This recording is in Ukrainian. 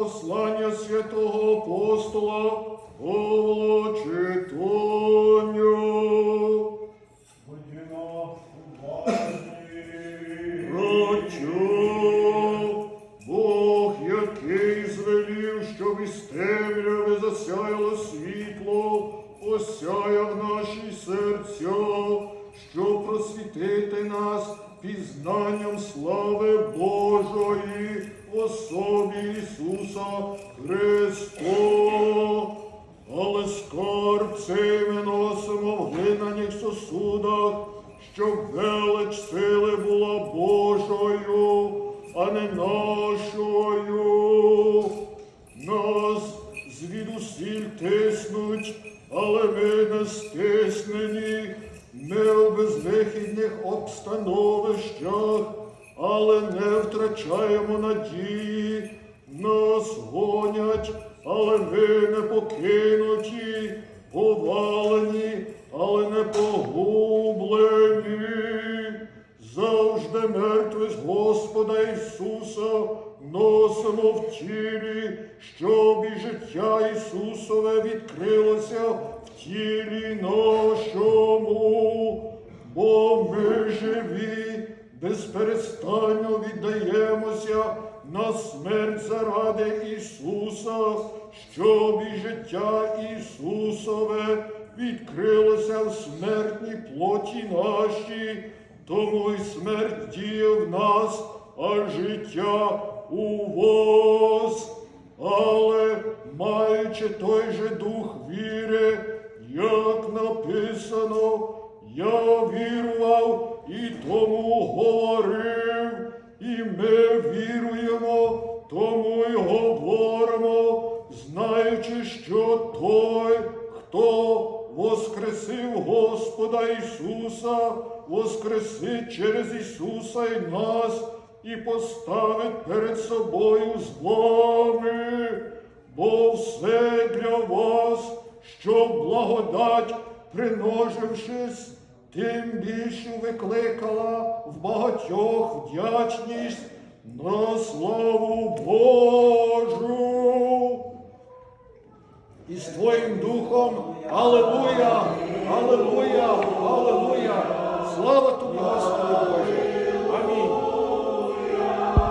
послання святого апостола Павла читання. Уважні. Бог, який звелів, щоб із темряви засяяло світло, осяяв наші серця, щоб просвітити нас пізнанням слави Ісуса Христа. Але скарб цей ми носимо в глиняних сосудах, щоб велич сили була Божою, а не нашою. Нас звідусіль тиснуть, але ми не стиснені, не у безвихідних обстановищах, але не втрачаємо надії. Нас гонять, але ми не покинуті, повалені, але не погублені. Завжди мертві з Господа Ісуса носимо в тілі, щоб і життя Ісусове відкрилося в тілі нашому, бо ми живі, безперестанно віддаємося на смерть заради Ісуса, щоб і життя Ісусове відкрилося в смертній плоті нашій, тому й смерть діє в нас, а життя у вас. Але маючи той же дух віри, як написано, я вірував і тому говорив, і ми той, хто воскресив Господа Ісуса, воскресить через Ісуса і нас і поставить перед собою з вами, бо все для вас, щоб благодать, приножившись, тим більше викликала в багатьох вдячність на славу Божу. І з Твоїм духом, Аллилуйя, Аллилуйя, Аллилуйя.